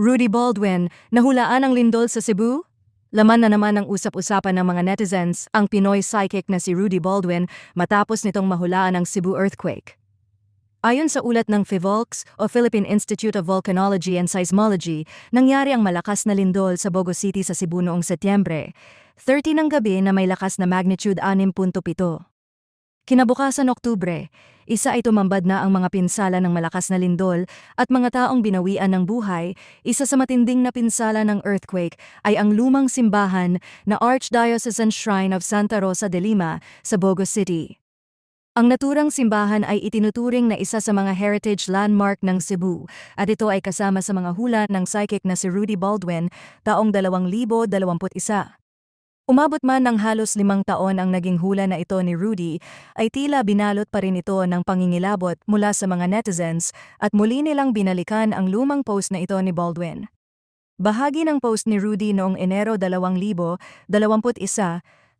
Rudy Baldwin, nahulaan ang lindol sa Cebu? Laman na naman ang usap-usapan ng mga netizens ang Pinoy psychic na si Rudy Baldwin matapos nitong mahulaan ang Cebu earthquake. Ayon sa ulat ng PHIVOLCS o Philippine Institute of Volcanology and Seismology, nangyari ang malakas na lindol sa Bogo City sa Cebu noong Setyembre, 30 ng gabi na may lakas na magnitude 6.7. Kinabukasan Oktubre, isa ay tumambad na ang mga pinsala ng malakas na lindol at mga taong binawian ng buhay, isa sa matinding na pinsala ng earthquake ay ang lumang simbahan na Archdiocesan Shrine of Santa Rosa de Lima sa Bogo City. Ang naturang simbahan ay itinuturing na isa sa mga heritage landmark ng Cebu at ito ay kasama sa mga hula ng psychic na si Rudy Baldwin taong 2021. Umabot man ng halos limang taon ang naging hula na ito ni Rudy, ay tila binalot pa rin ito ng pangingilabot mula sa mga netizens at muli nilang binalikan ang lumang post na ito ni Baldwin. Bahagi ng post ni Rudy noong Enero 2021,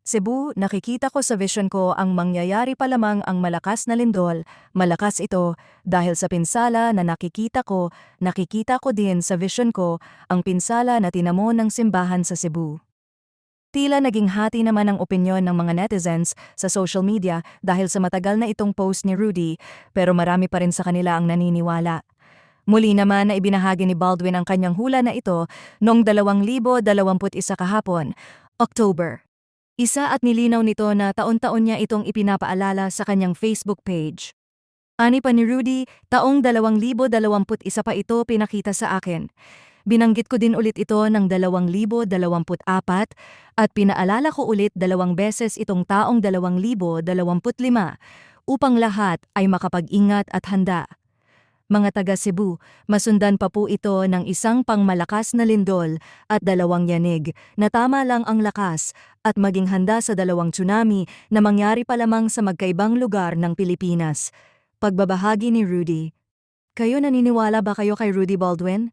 Cebu, nakikita ko sa vision ko ang mangyayari pa lamang ang malakas na lindol, malakas ito dahil sa pinsala na nakikita ko, nakikita ko din sa vision ko ang pinsala na tinamo ng simbahan sa Cebu. Tila naging hati naman ang opinyon ng mga netizens sa social media dahil sa matagal na itong post ni Rudy pero marami pa rin sa kanila ang naniniwala. Muli naman na ibinahagi ni Baldwin ang kanyang hula na ito noong 2021 kahapon, October. Isa at nilinaw nito na taon-taon niya itong ipinapaalala sa kanyang Facebook page. Ani pa ni Rudy, taong 2021 pa ito pinakita sa akin. Binanggit ko din ulit ito ng 2024 at pinaalala ko ulit dalawang beses itong taong 2025 upang lahat ay makapag-ingat at handa. Mga taga Cebu, masundan pa po ito ng isang pangmalakas na lindol at dalawang yanig na tama lang ang lakas at maging handa sa dalawang tsunami na mangyari pa lamang sa magkaibang lugar ng Pilipinas. Pagbabahagi ni Rudy. Kayo naniniwala ba kayo kay Rudy Baldwin?